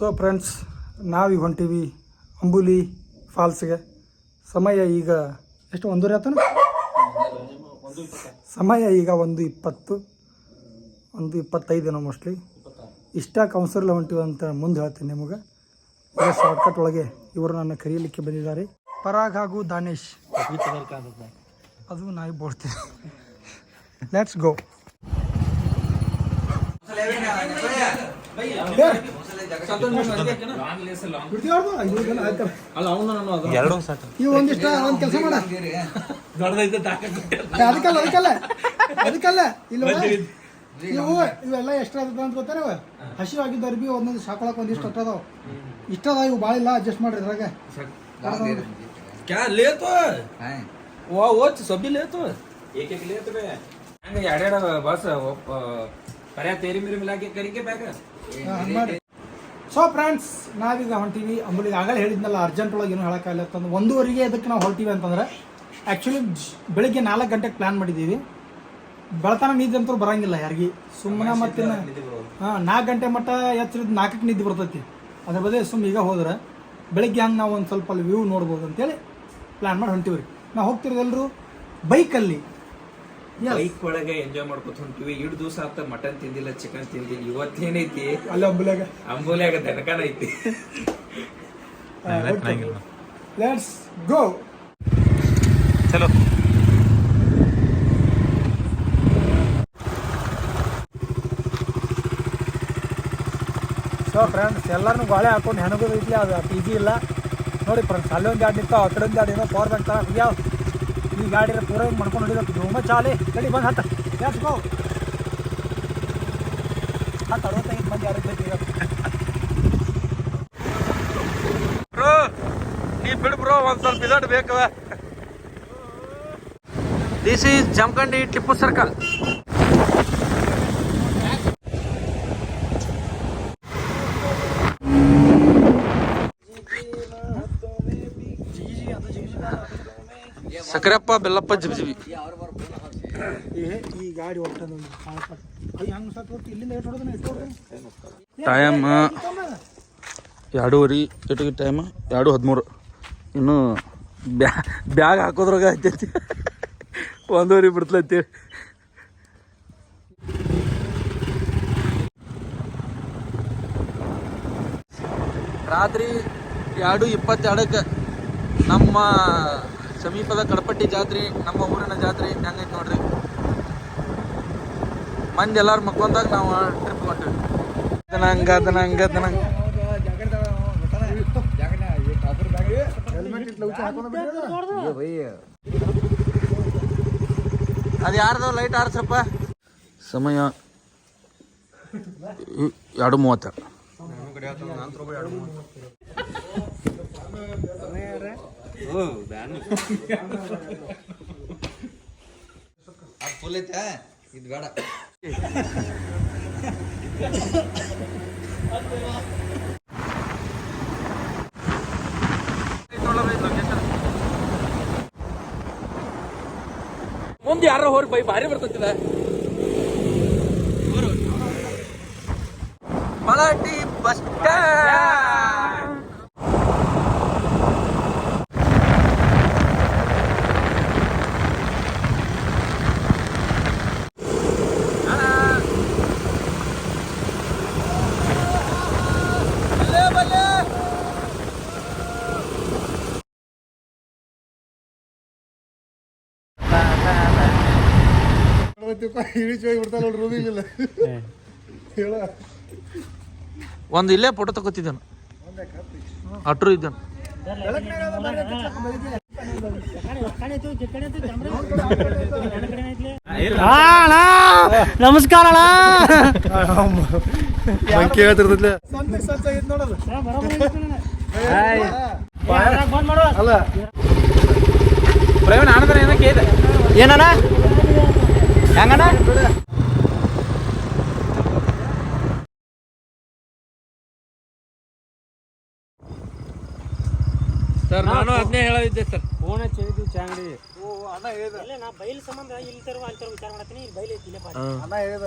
So friends ನಾವೀಗ ಹೊಂಟೀವಿ ಅಂಬುಲಿ ಫಾಲ್ಸ್ಗೆ. ಸಮಯ ಈಗ ಎಷ್ಟು, ಒಂದೂವರೆ ಆತನ? ಸಮಯ ಈಗ ಒಂದು ಇಪ್ಪತ್ತು, ಒಂದು ಇಪ್ಪತ್ತೈದು ಮೋಸ್ಟ್ಲಿ ಇಷ್ಟ ಕೌನ್ಸಿಲ್ ಹೊಂಟಿವಿ ಅಂತ ಮುಂದೆ ಹೇಳ್ತೀನಿ ನಿಮಗೆ. ಈಗ ಶಾರ್ಟ್ಕಟ್ ಒಳಗೆ ಇವರು ನನ್ನ ಕರೀಲಿಕ್ಕೆ ಬಂದಿದ್ದಾರೆ. ಪರಾಗ್ ಹಾಗೂ ದಾನೇಶ್. ಅದು ನಾಯಿ ಬೋಡ್ತೀವಿ ಲೆಟ್ಸ್ ಗೋ ಎರಡು ಸಾಕು ನೀವು ಒಂದಿಷ್ಟ ಒಂದು ಕೆಲಸ ಮಾಡ ಅದಕ್ಕಲ್ಲ ಅದಕ್ಕಲ್ಲ ಅದಕ್ಕಲ್ಲ ಇಲ್ಲ ಇವು ಇವೆಲ್ಲ ಎಷ್ಟು ಅದ ಅಂತ ಗೊತ್ತಾರ ಹಸಿವಾಗಿದ್ದವ್ರು ಬಿ ಒಂದೊಂದು ಸಾಕೊಳಕ್ ಒಂದಿಷ್ಟು ಅಷ್ಟ ಅದಾವ ಇಷ್ಟ ಅದಾವ ಇವು ಭಾಳ ಇಲ್ಲ ಅಡ್ಜಸ್ಟ್ ಮಾಡ್ರಿ ಇದ್ರಾಗ क्या ले तो वो वो सभी ले तो एक एक ले तो ಹಂಗ ಎರಡೆರಡು ಬಸ್ ಪರ್ಯಾ ತೇರಿ ಮೇರಿ ಮಿಲಾಕೆ ಕರಿಗೆ ಬ್ಯಾಗ ಹಾ, ಹಂಗ್ ಮಾಡ್ರಿ ಸೊ ಫ್ರೆಂಡ್ಸ್ ನಾವೀಗ ಹೊಂಟೀವಿ ಅಂಬುಲಿಗೆ ಆಗಲೇ ಹೇಳಿದ್ನಲ್ಲ ಅರ್ಜೆಂಟ್ ಒಳಗೆ ಏನು ಹೇಳೋಕ್ಕಾಗಲ್ಲ ಅಂತಂದ್ರೆ ಒಂದೂವರೆಗೆ ಇದಕ್ಕೆ ನಾವು ಹೊರಟೀವಿ ಅಂತಂದ್ರೆ ಆ್ಯಕ್ಚುಲಿ ಬೆಳಿಗ್ಗೆ ನಾಲ್ಕು ಗಂಟೆಗೆ ಪ್ಲ್ಯಾನ್ ಮಾಡಿದ್ದೀವಿ. ಬೆಳತನ ನಿದ್ದೆ ಅಂತೂ ಬರಂಗಿಲ್ಲ ಯಾರಿಗೆ. ಸುಮ್ಮನೆ ಮತ್ತೆ ಹಾಂ ನಾಲ್ಕು ಗಂಟೆ ಮಟ್ಟ ಎಚ್ಚರಿದ್ದು ನಾಲ್ಕಕ್ಕೆ ನಿದ್ದೆ ಬರ್ತೈತಿ. ಅದ್ರ ಬದಲು ಸುಮ್ಮ ಈಗ ಹೋದ್ರೆ ಬೆಳಿಗ್ಗೆ ಹಂಗೆ ನಾವು ಒಂದು ಸ್ವಲ್ಪ ಅಲ್ಲಿ ವ್ಯೂ ನೋಡ್ಬೋದು ಅಂತೇಳಿ ಪ್ಲ್ಯಾನ್ ಮಾಡಿ ಹೊಂಟೀವಿ ರೀ ನಾವು ಹೋಗ್ತಿರೋದೆಲ್ಲರೂ ಬೈಕಲ್ಲಿ ಬೈಕ್ ಒಳಗೆ ಎಂಜಾಯ್ ಮಾಡ್ಕೊತ ಹೊಂಟಿವಿ. ಇಡ್ ದಿವಸ ಆತ ಮಟನ್ ತಿಂದಿಲ್ಲ ಚಿಕನ್ ತಿಂದಿಲ್ಲ. ಇವತ್ತೇನೈತಿ? ಅಲ್ಲಿ ಅಂಬುಲಿಯಾಗ ಅಂಬೋಲ್ಯಾಗ ದನಕನ ಐತಿ. ಲೆಟ್ಸ್ ಗೋ ಚಲೋ. ಸೊ ಫ್ರೆಂಡ್ಸ್ ಎಲ್ಲರೂ ಗಾಳೆ ಹಾಕೊಂಡು ಹೆಣಗೋದು ಐತಿ ಅದು ಪಿ ಜಿ ಇಲ್ಲ. ನೋಡಿ ಫ್ರೆಂಡ್ಸ್ ಅಲ್ಲೊಂದು ಎರಡು ನಿಂತಾವ ಆ ಕಡೆ ಒಂದು ಎರಡು ಏನೋ ಪವರ್ ಬ್ಯಾಂಕ್ ತರ ಯಾವ ಗಾಡಿ ಪೂರ ಹಿಂಗೆ ಮಾಡ್ಕೊಂಡು ಹೊಡಿಬೇಕು. ಧೂಮ ಚಾಲಿ. ಗಡಿ ಬಂದು ಹತ್ತ. ಗೋ ಹತ್ತು, ಅರವತ್ತೈದು ಮಂದಿ ಈಗ. ಬ್ರೋ ನೀ ಬಿಡು ಬ್ರೋ, ಒಂದ್ ಸ್ವಲ್ಪ ಇದಟ್ ಬೇಕವ this is Jamkhandi Tippu circle Sakkareppa Bellappa GB GB ಈ ಈ ಗಾಡಿ ಹೊಟ್ಟದು ಹಂಗೆ ಸ್ವಲ್ಪ ಹೊತ್ತು ಇಲ್ಲಿಂದ ಎಷ್ಟು ಬೆಲ್ಲಪ್ಪ ಜಿಬ್ ಜಿಬಿ ಟೈಮ್ ಎರಡೂವರೆ ಎಟಗಿ ಟೈಮ್ ಎರಡು ಹದಿಮೂರು ಇನ್ನು ಬ್ಯಾ ಬ್ಯಾಗ್ ಹಾಕೋದ್ರಾಗ ಆಯ್ತೈತಿ ಒಂದೂವರೆ ಬಿಡ್ತಲೈತಿ ರಾತ್ರಿ ಎರಡು ಇಪ್ಪತ್ತೆರಡಕ್ಕೆ ನಮ್ಮ ಸಮೀಪದ ಕಡಪಟ್ಟಿ ಜಾತ್ರೆ ನಮ್ಮ ಊರಿನ ಜಾತ್ರೆ ಹೆಂಗೈತೆ ನೋಡ್ರಿ? ಮಂದಿ ಎಲ್ಲಾರು ಮಕ್ಕೊಂದಾಗ ನಾವು ಟ್ರಿಪ್ ಹೊಂಟಿವಿ. ಅದನಂಗ ಅದನಂಗ ಅದನಂಗ ಅದು ಯಾರ್ದು? ಲೈಟ್ ಆರ್ಸಪ್ಪ ಸಮಯ ಎರಡು ಮೂವತ್ತೆರಡು ಫುಲ್ ಐತೆ? ಇದು ಬೇಡ. ಮುಂದೆ ಯಾರ ಹೋರಿ ಬೈ ಭಾರಿ ಬರ್ತೈತಿದ ಮಲಾಟಿ ಬಸ್ ಸ್ಟ್ಯಾಂಡ್ ಇಳಿಚಿ ಹೋಗಿ ಬಿಡ್ತಾನೆ ನೋಡ್ರಿ ರೂಮಿಗಿಲ್ಲ ಹೇಳ ಒಂದು ಇಲ್ಲೇ ಫೋಟೋ ತಗೋತಿದ್ದಾನ. ಅಟ್ರು ಇದ್ದಾನ. ನಮಸ್ಕಾರ ಏನಣ್ಣ? ಹೆಂಗಣ್ಣ? ಸರ್ ನಾನು ಅದನ್ನೇ ಹೇಳಿದ್ದೆ ಸರ್. ಫೋನ್ ಹಚ್ಚಿದ್ವಿ ಚಾಂಗಡಿ. ಇಲ್ಲ ನಾ ಬೈಲ್ ಸಂಬಂಧ ಇಲ್ಲಿ ತರುವ ಅಲ್ಲಿ ತರುವ ವಿಚಾರ ಮಾಡ್ತೀನಿ ಇಲ್ಲಿ ಬೈಲ್ ಐತಿ ಇಲ್ಲೇ ಬಾರಿ. ಅಣ್ಣ ಹೇಳಿದ.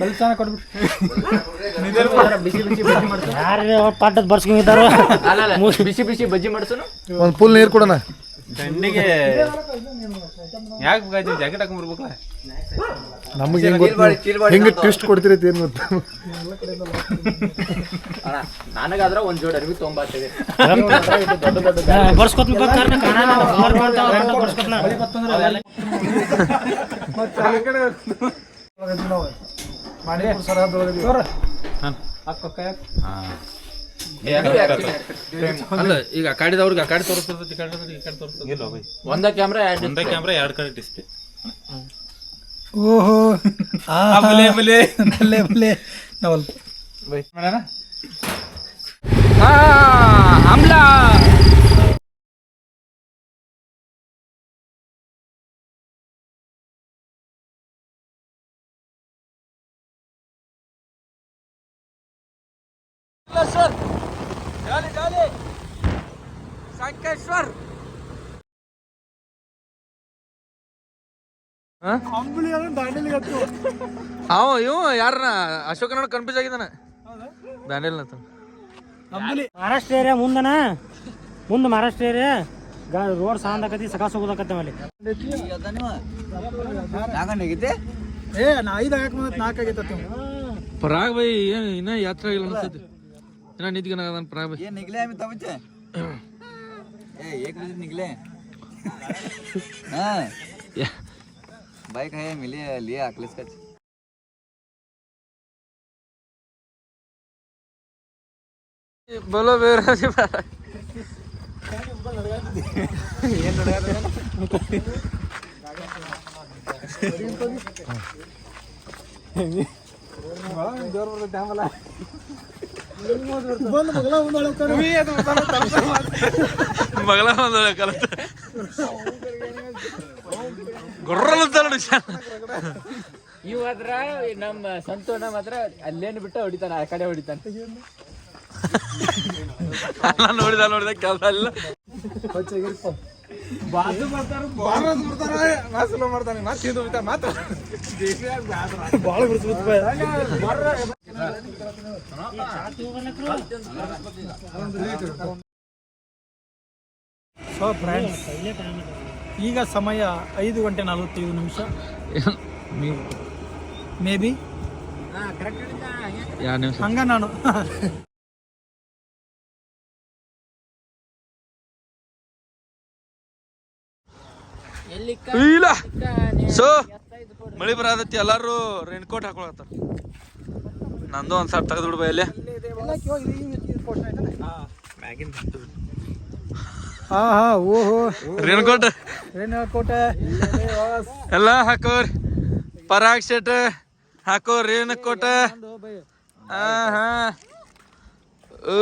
ಕಡೆ ನಿಂದು ನಿಂದು ಬಿಸಿ ಯಾರೇ ಪಾಠದ ಬರ್ಸ್ಕೊಂಡಿದ್ದಾರ ಬಿಸಿ ಬಿಸಿ ಬಜ್ಜಿ ಮಾಡ್ಸೋನು ಒಂದು ಫುಲ್ ನೀರು ಕೊಡೋಣ ಗಂಡಿಗೆ ಯಾಕೆ ಬೇಕಾಯ್ತು ಜಾಕೆಟ್ ಹಾಕೊಂಡ್ಬರ್ಬೇಕಲ್ಲ ನಮಗೆ ಹೆಂಗ್ ಗೊತ್ತು ಹೆಂಗೆ ಟ್ವಿಸ್ಟ್ ಕೊಡ್ತೀರಿ ಅಂತ ಏನು ಗೊತ್ತು ನನಗಾದ್ರ ಒಂದ್ ಜೋಡಿ ಅರ್ವಿ ಬರ್ಸ್ಕೊತ್ ಬರ್ಸ್ಕೊತ್ನ ಮಣಿಪುರ ಸರಹದ್ದೊಳಗೆ ಅಲ್ಲ ಈಗ ಅಕಾಡಿದವ್ರಿಗೆ ಕಾಡಿ ತೋರಿಸ್ತದ ಈ ಕಡೆ ಈ ಕಡೆ ತೋರಿಸ್ತದ ಒಂದ ಕ್ಯಾಮ್ರಾ ಒಂದೇ ಕ್ಯಾಮ್ರಾ ಎರಡು ಕಡೆ ಡಿಸ್ಪ್ಲೇ ಓಹೋ. ಆಮೇಲೆ ಆಮೇಲೆ ಬಲ್ಲೆ ಬಲ್ಲೆ ನವಲ್ ಆಮ್ಲ ಸಂಕೇಶ್ವರ್. ಜಾಲಿ ಜಾಲಿ. ಸಂಕೇಶ್ವರ್. ಅವ ಇವ ಯಾರನ್ನ ಅಶೋಕನ ಕನ್ಫ್ಯೂಸ್ ಆಗಿದ್ದಾನೆ. ದಾಂಡೇಲ್ ಅಂಬುಲಿ ಮಹಾರಾಷ್ಟ್ರ ಏರಿಯಾ ಮುಂದನ? ಮುಂದೆ ಮಹಾರಾಷ್ಟ್ರ ಏರಿಯಾ ರೋಡ್ ಸಾಂದಕತಿ ಸಕಾಸ ಹೋಗೋದಕತ್ತೆ ಅಲ್ಲಿ ನಾಗಂಡಾಗಿದ್ದೆ ಏ ನಾ ಐದು ಆಗೈತೆ ಪರಾಗ್ ಬೈ ಏನ್ ಇನ್ನ ಯಾತ್ರೆ ಆಗಿಲ್ಲ ಅನ್ಸುತ್ತೆ इतना नीति करना था प्राग ये निकले हम तब से एक बजे निकले। हाँ। बाइक है मिले लिए अखिलेश का। बोलो बेरा जी ये लड़का तो- हाँ। हाँ, टाइम वाला ಮಗಳ ಒಂದು ಕಲತ ಗೊರ್ರಲ್ಲ ತರಡು ಇವ್ ಮಾತ್ರ ನಮ್ಮ ಸಂತೋಣ ಮಾತ್ರ ಅಲ್ಲೇನು ಬಿಟ್ಟು ಹೊಡಿತಾನ ಆ ಕಡೆ ಹೊಡಿತಾನೆ. ನೋಡಿದ ನೋಡಿದ ಕೆಲಸ ಇಲ್ಲ. ಭಾಳ ಬಿಡ್ಸ್ಬಿಡ್ತು ಸೊ ಫ್ರೆಂಡ್ಸ್ ಈಗ ಸಮಯ ಐದು ಗಂಟೆ ನಲವತ್ತೈದು ನಿಮಿಷ. ಮೇ ಬಿ ಹಂಗ ನಾನು. ಇಲ್ಲ. ಸೊ ಮಳಿ ಬರತೈತಿ ಎಲ್ಲಾರು ರೈನ್ಕೋಟ್ ಹಾಕೊಳತ್ತಾರ ನಂದು ಒಂದ್ ಸಾವಿರ ತೆಗೆದು ಬಿಡ್ಬ ಇಲ್ಲಿ ಹಾ ಹಾ ಓಹೋ. ರೈನ್ ಕೋಟ್ ಏನ್ ಕೋಟೆ ಎಲ್ಲ ಹಾಕೋರ್. ಪರಾಗ್ ಶೆಟ್ ಹಾಕೋ ರೇನ್ ಕೋಟ ಹಾ. ಹಾ ಓ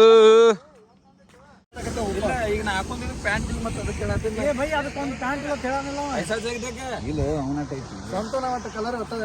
ಈಗ ನಾ ಹಾಕೊಂಡಿದ್ದು ಪ್ಯಾಂಟ್ ಮತ್ತೆ ಅದಕ್ಕೆ ಏ ಭೈ ಅದಕ್ಕೊಂದು ಪ್ಯಾಂಟ್ ಇಲ್ಲ ಕೇಳೋದಿಲ್ಲ ಐಸಾ ಜಗದಕ್ಕೆ ಇಲ್ಲ ಅವನ ಟೈಪ್ ಸಂತೋನ ಮತ್ತೆ ಕಲರ್ ಹೊತ್ತದ.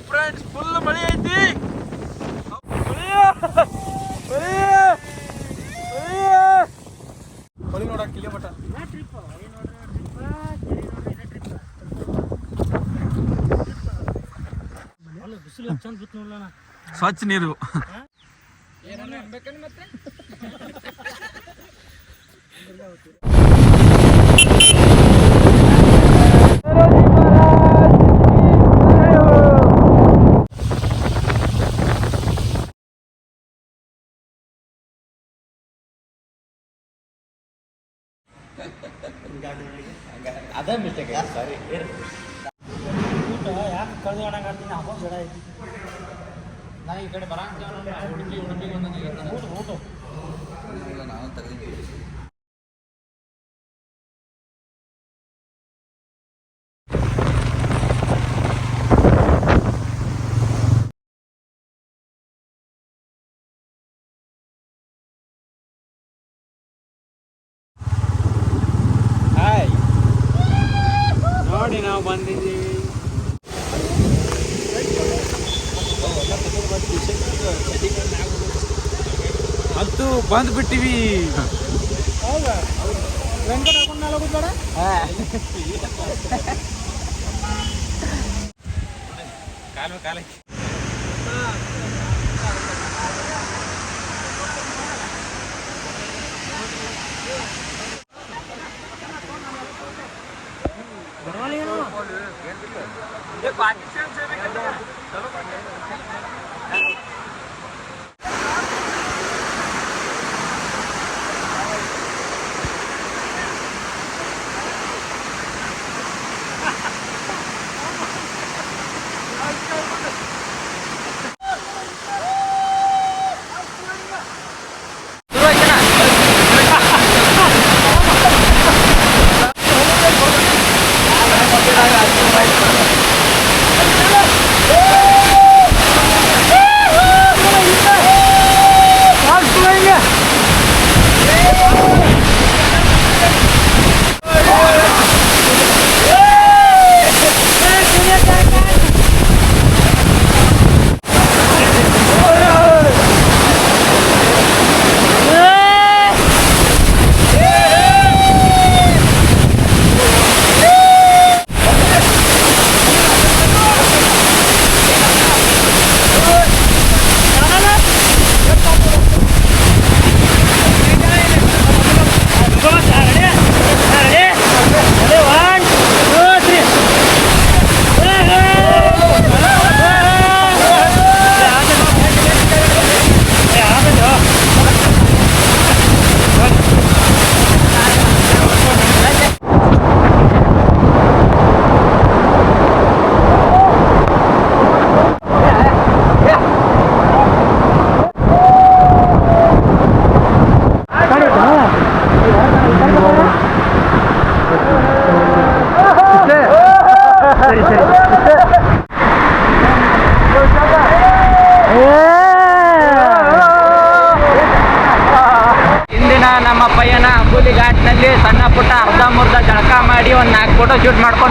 ಫ್ರೆಂಡ್ಸ್ ಫುಲ್ ಮಳೆ ಐತಿ ಹೊಳಿ ನೋಡಕ್ಕೆ ಇಲ್ಲಿ ಮಟ ಬಿಸಿಲು ಚಂದ ಬಿತ್ತು ನೋಡೋಣ ಸ್ವಚ್ಛ ನೀರು ಊಟ ಯಾಕೆ ಕಳೆದು ಒಣಗಾಡ್ತೀನಿ ಹಾಕೊಂಡು ಜಡ ಐತಿ ಊಟ ಊಟ. ನಾವು ತೆಗೆದಿದ್ದೀವಿ ಹಾಯ್ ನೋಡಿ ನಾವು ಬಂದಿದ್ದೀವಿ ಅಂತೂ ಬಂದ್ ಬಿಟ್ಟಿವಿ ವೆಂಕಟ ಹಾಕೊಂಡು ಮೇಲೆ ಹೋಗೋದು ಬೇಡ ಕಾಲು ಕಾಲ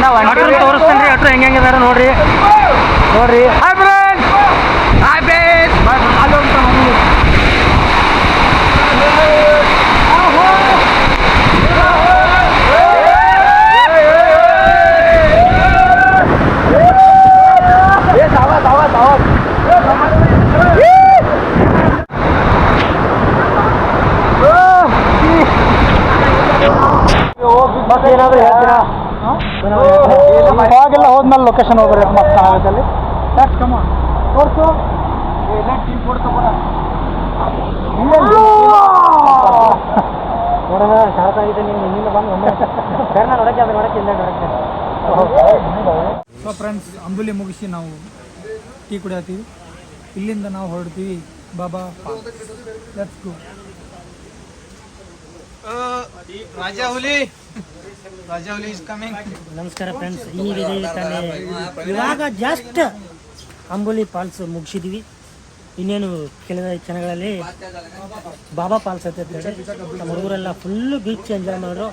melon. ಲೊಕೇಶನ್ ಹೋಗ್ರಿ ಮತ್ತೆ ಆಗೋದಲ್ಲಿ ನೆಕ್ಸ್ಟ್ ಕಮ ತೋರಿಸು ನೋಡೋಣ ಶಾರ್ಪ್ ಆಗಿದೆ ನಿಮ್ಗೆ ಹಿಂದಿನ ಬಂದು ಒಮ್ಮೆ ಸರ್ ನಾನು ನೋಡಕ್ಕೆ ಅದು ನೋಡಕ್ಕೆ ಇಲ್ಲ ನೋಡಕ್ಕೆ ಸೊ ಫ್ರೆಂಡ್ಸ್ ಅಂಬುಲಿ ಮುಗಿಸಿ ನಾವು ಟೀ ಕುಡಿಯತ್ತೀವಿ. ಇಲ್ಲಿಂದ ನಾವು ಹೊರಡ್ತೀವಿ ಬಾಬಾ let's go Raja Huli Raja is coming ನಮಸ್ಕಾರ ಫ್ರೆಂಡ್ಸ್ ಈ ತಾನೇ ಇವಾಗ ಜಸ್ಟ್ ಅಂಬುಲಿ ಫಾಲ್ಸ್ ಮುಗಿಸಿದ್ವಿ. ಇನ್ನೇನು ಕೆಲವು ಕ್ಷಣಗಳಲ್ಲಿ ಬಾಬಾ ಫಾಲ್ಸ್ ಅಂತ ಹೇಳಿ ನಮ್ಮ ಹುಡುಗರೆಲ್ಲ ಫುಲ್ಲು ಬೀಚ್ ಎಂಜಾಯ್ ಮಾಡಿದ್ರು.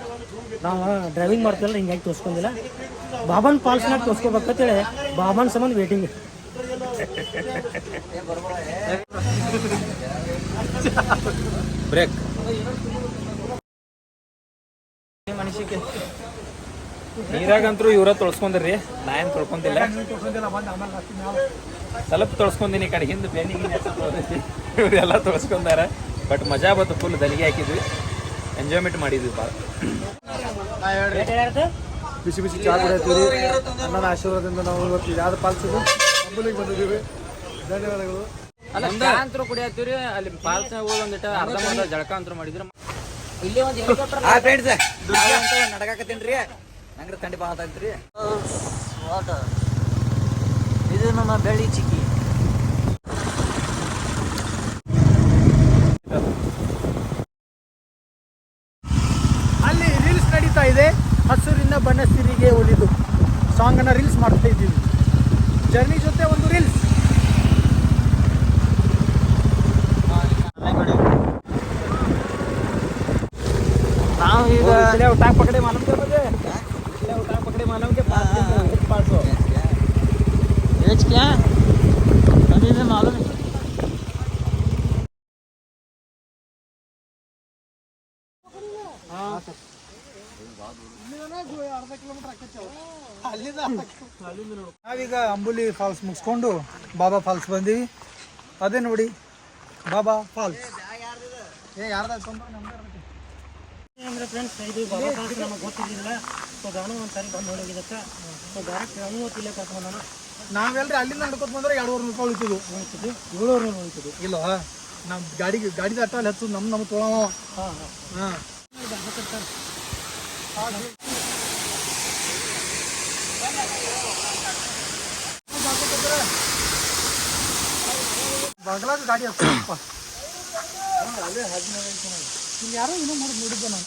ನಾವು ಡ್ರೈವಿಂಗ್ ಮಾಡ್ತೀವಲ್ಲ ಹಿಂಗಾಗಿ ತೋರಿಸ್ಕೊಂಡಿಲ್ಲ. ಬಾಬನ್ ಫಾಲ್ಸ್ನಾಗ ತೋರಿಸ್ಕೋಬೇಕಂತೇಳಿ ಬಾಬನ್ ಸಂಬಂಧ ವೇಟಿಂಗ್ ಬ್ರೇಕ್ ನೀರಾಗಂತರೂ ಇವ್ರ ತೊಳ್ಸ್ಕೊಂಡ್ರಿ ನಾ ಏನು ತೊಳ್ಕೊಂದಿಲ್ಲ ಸ್ವಲ್ಪ ತೊಳ್ಸ್ಕೊಂದಿನಿ ಕಡೆ ಹಿಂದೆ ಬೆನ್ನಿಗೆ ಇವರೆಲ್ಲ ತೊಳ್ಸ್ಕೊಂಡಾರ. ಬಟ್ ಮಜಾ ಬಂತು ಫುಲ್ ದಲಿಗೆ ಹಾಕಿದ್ವಿ. ಎಂಜಾಯ್ಮೆಂಟ್ ಮಾಡಿದ್ವಿ ಭಾಳ. ಬಿಸಿ ಬಿಸಿ ಚಾ ಕುಡಿಯತ್ತೀವಿ ಅಣ್ಣನ ಆಶೀರ್ವಾದದಿಂದ ನಾವು ಇವತ್ತು ಯಾವ್ದು ಪಾಲ್ಸಿದ್ವಿ ಅಂಬುಲಿಗೆ ಬಂದಿದ್ದೀವಿ. ಧನ್ಯವಾದಗಳು. ಅಲ್ಲ ಅಂತರೂ ಕುಡಿಯತ್ತೀವ್ರಿ. ಅಲ್ಲಿ ಪಾಲ್ಸ ಹೋಗಿ ಒಂದಿಟ್ಟು ಅರ್ಧ ಮಂದ ಜಳಕ ಅಂತೂ ಮಾಡಿದ್ರು. ನಡಕಾಕತ್ತೀನ್ರಿ ನಂಗ್ರ ಥಂಡಿ ಭಾಳ ಆಗ್ತೈತ್ರಿ ಇದು ನಮ್ಮ ಬೆಳ್ಳಿ ಚಿಕ್ಕಿ. ಅಲ್ಲಿ ರೀಲ್ಸ್ ನಡೀತಾ ಇದೆ. ಹಸುರಿನ ಬನಸಿರಿಗೆ ಸಾಂಗ್ ಸಾಂಗನ್ನು ರೀಲ್ಸ್ ಮಾಡ್ತಾ ಇದ್ದೀವಿ. ಜರ್ನಿ ಜೊತೆ ಒಂದು ರೀಲ್ಸ್. ನಾವು ಈಗ उठा पकड़े मालूम क्या मुझे इसलिए उठा पकड़े मालूम के पास पास हो एज क्या अभी भी मालूम है ನಾವೀಗ ಅಂಬುಲಿ ಫಾಲ್ಸ್ ಮುಗಿಸ್ಕೊಂಡು ಬಾಬಾ ಫಾಲ್ಸ್ ಬಂದೀವಿ ಅದೇ ನೋಡಿ ಬಾಬಾ ಫಾಲ್ಸ್ ಏ ಯಾರ್ದ ಅಂದ್ರೆ ಫ್ರೆಂಡ್ಸ್ ಇದು ಬಾಬಾ ಫಾಲ್ಸ್ ನಮಗೆ ಗೊತ್ತಿದ್ದಿಲ್ಲ. ಸೊ ಗಾನು ಒಂದು ಸಾರಿ ಬಂದು ಹೋಗಿದ್ದಕ್ಕೆ ಸೊ ಡೈರೆಕ್ಟ್ ನಾನು ಇಲ್ಲೇ ಕರ್ಕೊಂಡು ನಾನು ನಾವೆಲ್ಲರೂ ಅಲ್ಲಿಂದ ನಡ್ಕೊತ ಬಂದ್ರೆ ಎರಡುವರೆ ರೂಪಾಯಿ ಉಳಿತದು ಹೋಗ್ತಿದ್ವಿ ಏಳುವರೆ ಹೋಗ್ತಿದ್ವಿ ಇಲ್ಲ ನಮ್ಮ ಗಾಡಿಗೆ ಗಾಡಿ ದಟ್ಟ ಅಲ್ಲಿ ಹಚ್ಚು ನಮ್ಮ ನಮ್ಮ ತೊಳವ. ಹಾಂ ಹಾಂ. ಹಾಂ. ಬಗಲಾಗ ಗಾಡಿ ಹಚ್ಚಪ್ಪ ಇಲ್ಲಿ ಯಾರೋ ಇನ್ನೂ ಮಾಡಿ ನೋಡಿದ್ದೆ ನಾನು.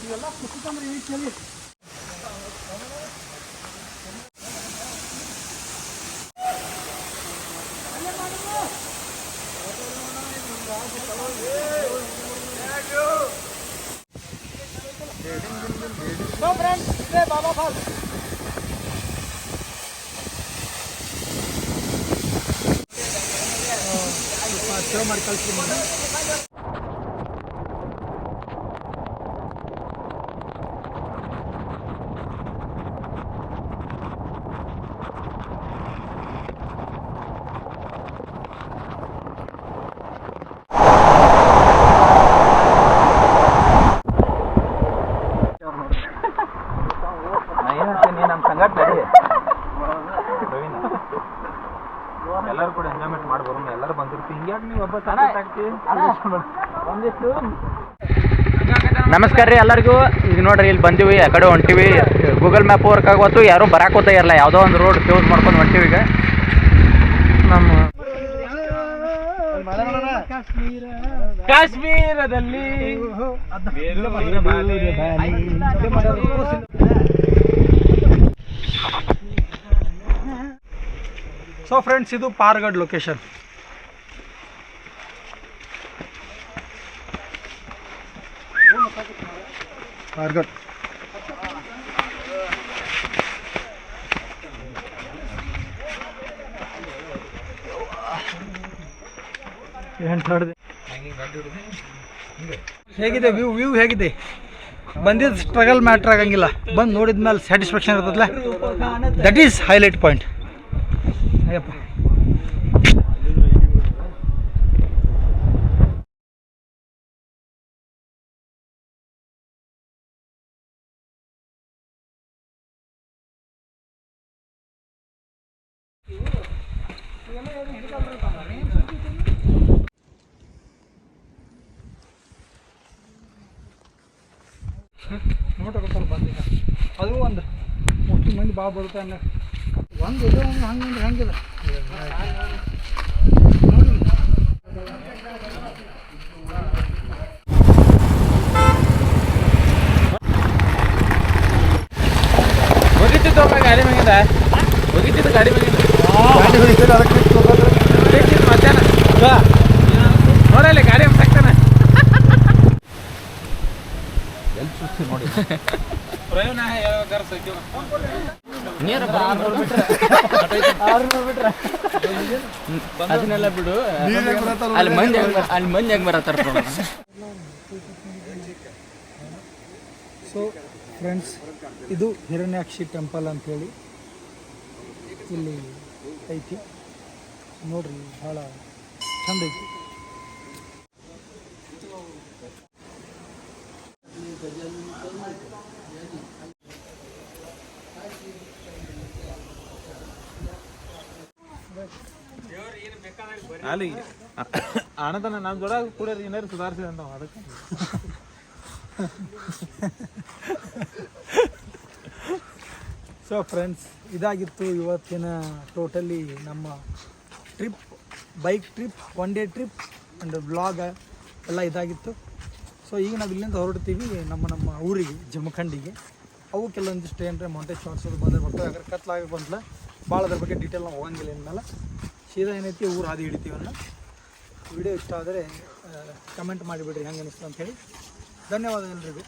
ಇವೆಲ್ಲ ಪುಸ್ತಕ ಅಂದ್ರೆ ಈ ಕೇಳಿ ಸೊ ಫ್ರೆಂಡ್ಸ್ ಇದೇ ಬಾಬಾ ಫಾಲ್ಸ್ ಸೇವ್ ಮಾಡಿ ಕಳಿಸ್ತೀನಿ ನೀ ನಮ್ಮ ಸಂಗಟ ನಡಿ ಪ್ರವೀಣ್ ಎಲ್ಲರೂ ಕೂಡ ಎಂಜಾಯ್ಮೆಂಟ್ ಮಾಡಿ ಬರೋಣ ಎಲ್ಲರೂ ಬಂದಿರ್ತೀವಿ ಹಿಂಗ್ಯಾಕೆ ನೀವು ಒಬ್ಬ ಒಂದಿಷ್ಟು ನಮಸ್ಕಾರ ರೀ ಎಲ್ಲರಿಗೂ. ಈಗ ನೋಡ್ರಿ, ಇಲ್ಲಿ ಬಂದೀವಿ, ಆ ಕಡೆ ಹೊಂಟಿವಿ. ಗೂಗಲ್ ಮ್ಯಾಪ್ ವರ್ಕ್ ಆಗೋತು ಯಾರು ಬರಾಕೋತ ಇರಲ್ಲ ಯಾವುದೋ ಒಂದು ರೋಡ್ ಚೂಸ್ ಮಾಡ್ಕೊಂಡು ಹೊಂಟಿವಿ ಈಗ. ನಮ್ಮ ಕಾಶ್ಮೀರದಲ್ಲಿ ಸೊ ಫ್ರೆಂಡ್ಸ್ ಇದು ಪಾರ್ಗಡ್ ಲೊಕೇಶನ್ ಹೇಗಿದೆ ವ್ಯೂ ವ್ಯೂ ಹೇಗಿದೆ? ಬಂದಿದ್ದು ಸ್ಟ್ರಗಲ್ ಮ್ಯಾಟ್ರ್ ಆಗಂಗಿಲ್ಲ. ಬಂದು ನೋಡಿದ ಮೇಲೆ ಸ್ಯಾಟಿಸ್ಫ್ಯಾಕ್ಷನ್ ಇರ್ತದಲ್ಲ that is highlight point Ayyappa. ನೋಡ್ಬೇಕಲ್ಲ ಬಂದೀಗ ಅದು ಒಂದು ಅಷ್ಟು ಮಂದಿ ಭಾಳ ಬರುತ್ತೆ ಅನ್ನೋ ಒಂದು ಇದೆ ಒಂದು ಹಂಗಂದ್ರೆ ಹಂಗಿಲ್ಲ ಹೋಗಿದ್ದಿದ್ದು ಒಬ್ಬ ಗಾಡಿ ಮ್ಯಾಗಿಂದ ಹೋಗಿದ್ದಿದ್ದು ಗಾಡಿ ಮ್ಯಾಗಿಂದ ನೋಡಲ್ಲಿ ಗಾಡಿ ಸಾಕ್ತಾನೆ ನೋಡಿ ಅದನ್ನೆಲ್ಲ ಬಿಡು ಅಲ್ಲಿ ಮಂದಿ ಅಲ್ಲಿ ಮಂದಿ ಹೆಂಗ್ ಬರತ್ತಾರ ಸೊ ಫ್ರೆಂಡ್ಸ್ ಇದು ಹಿರಣ್ಯಾಕ್ಷಿ ಟೆಂಪಲ್ ಅಂತೇಳಿ ಇಲ್ಲಿ ಐತಿ. ನೋಡ್ರಿ ಭಾಳ ಚಂದ ಐತಿ. ಅಲ್ಲಿ ಅಣ್ಣತನ ನಮ್ಮ ಜೋಡ ಕೂಡ ಏನಾರು ಸುಧಾರಿಸಿದೆ ಅಂತ ಅದಕ್ಕೆ. ಸೊ ಫ್ರೆಂಡ್ಸ್ ಇದಾಗಿತ್ತು ಇವತ್ತಿನ ಟೋಟಲಿ ನಮ್ಮ trip bike trip one day trip and blog ಎಲ್ಲ ಇದಾಗಿತ್ತು. ಸೊ ಈಗ ನಾವು ಇಲ್ಲಿಂದ ಹೊರಡ್ತೀವಿ ನಮ್ಮ ನಮ್ಮ ಊರಿಗೆ, ಜಮಖಂಡಿಗೆ. ಅವು ಕೆಲವೊಂದಿಷ್ಟು ಏನಂದರೆ ಮೌಂಟೇನ್ ಶಾರ್ಟ್ಸ್ ಅದು ಬಂದರೆ ಬರ್ತವೆ ಯಾಕಂದ್ರೆ ಕತ್ಲಾಗಿ ಬಂತಲ್ಲ ಭಾಳ ಅದ್ರ ಬಗ್ಗೆ ಡೀಟೇಲ್ ನಾವು ಹೋಗಂಗಿಲ್ಲ ಇನ್ಮೇಲೆ. ಸೀದಾ ಏನೈತಿ ಊರು ಹಾದಿ ಹಿಡಿತೀವಿ ಅನ್ನೋ ವಿಡಿಯೋ ಇಷ್ಟ ಆದರೆ ಕಮೆಂಟ್ ಮಾಡಿಬಿಡ್ರಿ ಹೆಂಗೆ ಅನಿಸ್ತು ಅಂತೇಳಿ ಧನ್ಯವಾದ ಎಲ್ರಿಗೂ.